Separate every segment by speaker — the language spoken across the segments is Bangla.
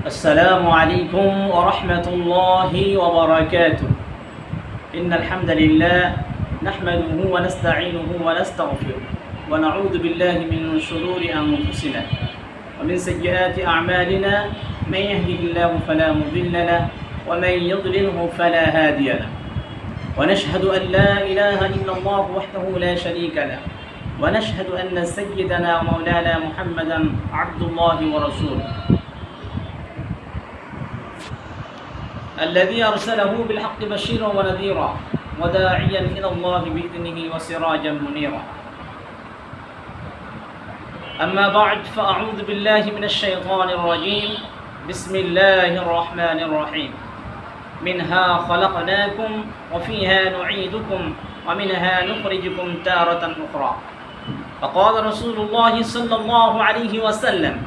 Speaker 1: السلام عليكم ورحمة الله وبركاته. إن الحمد لله نحمده ونستعينه ونستغفره ونعوذ بالله من شرور أنفسنا ومن سيئات أعمالنا من يهده الله فلا مضل له ومن يضلله فلا هادي له. ونشهد أن لا إله إلا الله وحده لا شريك له. ونشهد أن سيدنا ومولانا محمدا عبد الله ورسوله. الذي أرسله بالحق بشيرا ونذيرا وداعيا إلى الله بإذنه وسراجا منيرا. أما بعد فأعوذ بالله من الشيطان الرجيم. بسم الله الرحمن الرحيم. منها خلقناكم وفيها نعيدكم ومنها نخرجكم تارة أخرى. فقال رسول الله صلى الله عليه وسلم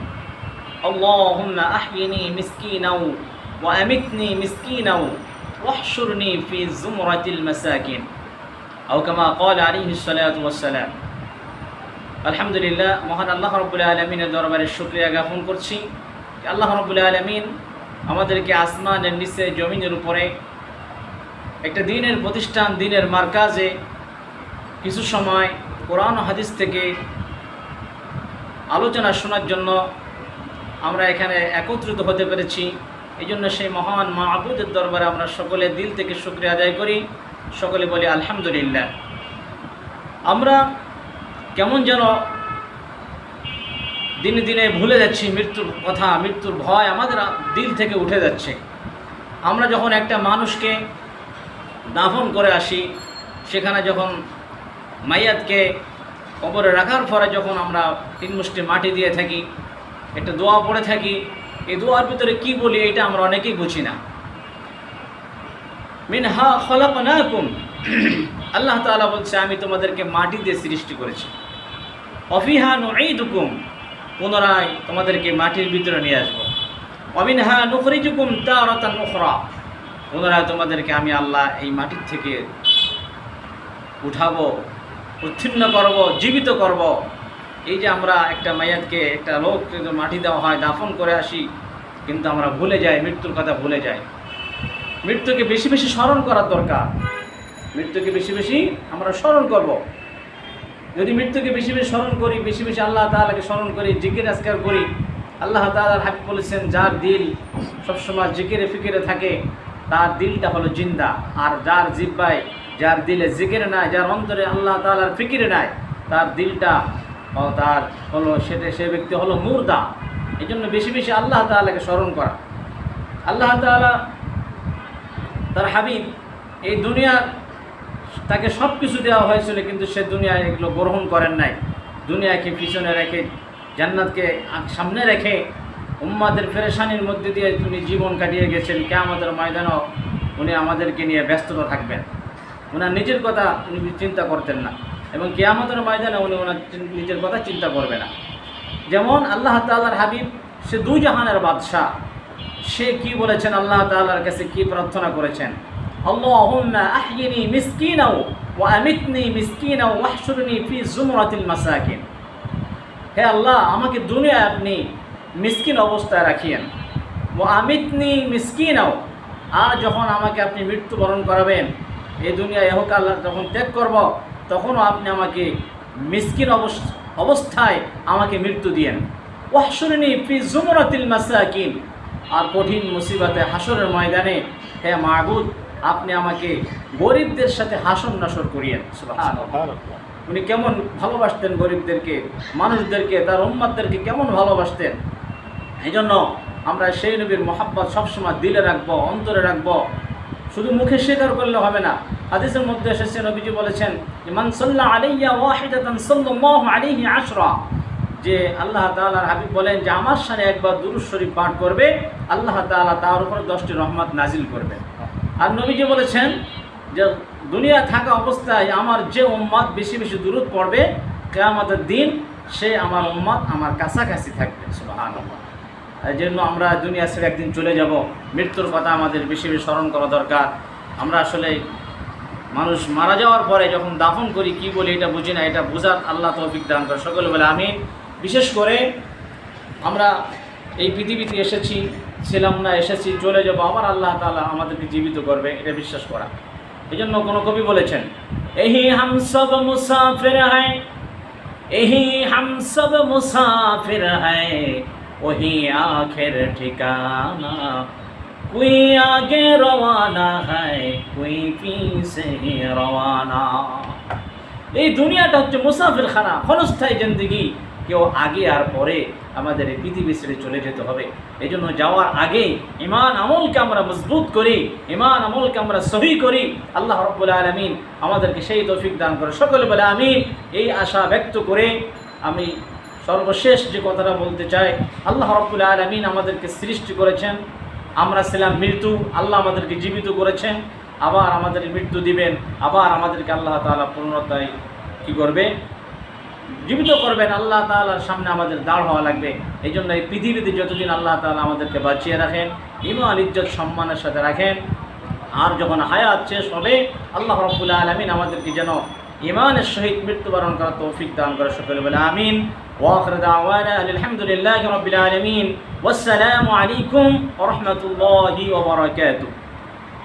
Speaker 1: اللهم أحيني مسكينا ওয়ামিতনি মিসকিনাও ওয়াহশুরনি ফি জুমরাতিল মাসাকিন আও কামা কল আলাইহি সালাতু ওয়াসসালাম আলহামদুলিল্লাহ মহান আল্লাহ রব্বুল আলমিনের দরবারে শুক্রিয়া জ্ঞাপন করছি। আল্লাহ রব্বুল আলমিন আমাদেরকে আসমানের নিচে, জমিনের উপরে একটা দিনের প্রতিষ্ঠান, দিনের মার্কাজে কিছু সময় কোরআন হাদিস থেকে আলোচনা শোনার জন্য আমরা এখানে একত্রিত হতে পেরেছি। এই জন্য সেই মহান মাহবুদের দরবারে আমরা সকলে দিল থেকে শুক্রিয়া আদায় করি। সকলে বলি আলহামদুলিল্লাহ। আমরা কেমন যেন দিনে দিনে ভুলে যাচ্ছি, মৃত্যুর কথা, মৃত্যুর ভয় আমাদের দিল থেকে উঠে যাচ্ছে। আমরা যখন একটা মানুষকে দাফন করে আসি, সেখানে যখন মাইয়াতকে কবরে রাখার পরে যখন আমরা তিন মুষ্টি মাটি দিয়ে থাকি, একটা দোয়া পড়ে থাকি এই দোয়ার ভিতরে কি বলি এটা আমরা অনেকেই বুঝি না। মিন হা খলাকুম আল্লাহ তাআলা বলছে, আমি তোমাদেরকে মাটি দিয়ে সৃষ্টি করেছি। অফিহা নুঈদুকুম। পুনরায় তোমাদেরকে মাটির ভিতরে নিয়ে আসব। অমিনহা নুখরিজুকুম তারাতান উখরা। পুনরায় তোমাদেরকে আমি আল্লাহ এই মাটির থেকে উঠাবো, উত্তীর্ণ করব, জীবিত করব। এই যে আমরা একটা মাইয়াতকে একটা লোক মাটি দেওয়া হয়, দাফন করে আসি, কিন্তু আমরা ভুলে যাই, মৃত্যুর কথা ভুলে যাই। মৃত্যুকে বেশি বেশি স্মরণ করার দরকার। মৃত্যুকে বেশি বেশি আমরা স্মরণ করব। যদি মৃত্যুকে বেশি বেশি স্মরণ করি, বেশি বেশি আল্লাহ তালাকে স্মরণ করি, জিকির আজকার করি, আল্লাহ তালার হাবিব বলেছেন, যার দিল সবসময় জিকিরে ফিকিরে থাকে, তার দিলটা হলো জিন্দা। আর যার জিব্বায়, যার দিলে জিকিরে নাই, যার অন্তরে আল্লাহ তালার ফিকিরে নাই, তার দিলটা তার হলো সেটা সে ব্যক্তি হলো মুর্দা। এই জন্য বেশি বেশি আল্লাহ তালাকে স্মরণ করা। আল্লাহ তালা তার হাবিব, এই দুনিয়ার তাকে সব কিছু দেওয়া হয়েছিল কিন্তু সে দুনিয়ায় এগুলো গ্রহণ করেন নাই। দুনিয়াকে পিছনে রেখে, জান্নাতকে সামনে রেখে উম্মাদের ফেরেশানির মধ্যে দিয়ে উনি জীবন কাটিয়ে গেছেন। কে আমাদের ময়দানও উনি আমাদেরকে নিয়ে ব্যস্ততা থাকবেন। ওনার নিজের কথা উনি চিন্তা করতেন না। এবং কেয়ামতের ময়দানে উনি ওনার নিজের কথা চিন্তা করবে না। যেমন আল্লাহ তাল্লাহর হাবিব, সে দুই জাহানের বাদশাহ। সে কি বলেছেন? আল্লাহ তাআলার কাছে কি প্রার্থনা করেছেন? আল্লাহুম্মা আহইনি মিসকিনাও ওয়া আমিতনি মিসকিনাও ওয়াহশুরনি ফি জুমরাতিল মাসাকিন। হে আল্লাহ, আমাকে দুনিয়ায় আপনি মিসকিন অবস্থায় রাখিয়েন। ওয়া আমিতনি মিসকিনাও, আর যখন আমাকে আপনি মৃত্যুবরণ করাবেন, এই দুনিয়া এহকাল যখন ত্যাগ করব তখনও আপনি আমাকে মিসকিন অবস্থায় আমাকে মৃত্যু দিয়েন। ওয়াহশুরনি ফি জুমরাতিল মাসাকিন। আর কঠিন মুসিবতে হাসরের ময়দানে হে মাহবুদ আপনি আমাকে গরিবদের সাথে হাসন নাসর করিয়েন। উনি কেমন ভালোবাসতেন গরিবদেরকে মানুষদেরকে তার উম্মাদদেরকে কেমন ভালোবাসতেন। এই জন্য আমরা সেই নবীর মহাব্বত সবসময় দিলে রাখব অন্তরে রাখব। শুধু মুখে স্বীকার করলে হবে না হাদিসের মধ্যে এসেছে, নবীজি বলেছেন যে মানসল্লাহ আলাইয়া ওয়াহিদাতান সাল্লাল্লাহু আলাইহি আশরা। যে আল্লাহ তাআলার হাবিব বলেন যে, আমার সামনে একবার দুরুদ শরীফ পাঠ করবে, আল্লাহ তাআলা তার উপর দশটি রহমত নাজিল করবে। আর নবীজি বলেছেন যে, দুনিয়া থাকা অবস্থায় আমার যে উম্মাদ বেশি বেশি দূরত পড়বে, কেয়ামতের দিন সে আমার উম্মাদ আমার কাছাকাছি থাকবে। সুবহানাল্লাহ। এই জন্য আমরা দুনিয়া ছেড়ে একদিন চলে যাব। মৃত্যুর কথা আমাদের বেশি বেশি স্মরণ করা দরকার। আমরা আসলে মানুষ মারা যাওয়ার পরে যখন দাফন করি, কি বলি এটা বুঝি না, এটা বোঝার আল্লাহ তৌফিক দান করে। সকলে বলে আমি বিশেষ করে আমরা এই পৃথিবীতে এসেছি ছিলাম না এসেছি, চলে যাব, আবার আল্লাহ তাআলা আমাদেরকে জীবিত করবে, এটা বিশ্বাস করা। এই জন্য কোনো কবি বলেছেন, এহি হাম সব মুসাফির হ্যায় এহি হাম সব মুসাফির হ্যায় ওহি আখের ঠিকানা کوئی آگے রওয়ানা ہے کوئی পিছে রওয়ানা। এই দুনিয়াটা হচ্ছে মুসাফিরখানা, ক্ষণস্থায়ী জিন্দগি। কেউ আগে আর পরে আমাদের এই পৃথিবী ছেড়ে চলে যেতে হবে। এই জন্য যাওয়ার আগে ইমান আমলকে আমরা মজবুত করি ইমান আমলকে আমরা সহি করি। আল্লাহ রব্বুল আলমিন আমাদেরকে সেই তৌফিক দান করে। সকলে বলে আমি এই আশা ব্যক্ত করে আমি সর্বশেষ যে কথাটা বলতে চাই, আল্লাহ রব্বুল আলমিন আমাদেরকে সৃষ্টি করেছেন। আমরা ছিলাম মৃত্যু, আল্লাহ আমাদেরকে জীবিত করেছেন, আবার আমাদের মৃত্যু দিবেন, আবার আমাদেরকে আল্লাহ তাআলা পূর্ণতায় কি করবে? জীবিত করবেন, আল্লাহ তাআলার সামনে আমাদের দাঁড় হওয়া লাগবে। এই জন্য এই পৃথিবীতে যতদিন আল্লাহ তাআলা আমাদেরকে বাঁচিয়ে রাখেন ইমান ইজ্জত, সম্মানের সাথে রাখেন, আর যখন হায়াত শেষ হবে, আল্লাহ রব্বুল আলমিন আমাদেরকে যেন ইমানের সহিত মৃত্যুবরণ করার তৌফিক দান করে সকলে বলে আমিন ওয়াখর দাওয়ানা আলহামদুলিল্লাহি রাব্বিল আলামিন ওয়াসসালামু আলাইকুম ওয়া রাহমাতুল্লাহি ওয়া বারাকাতুহু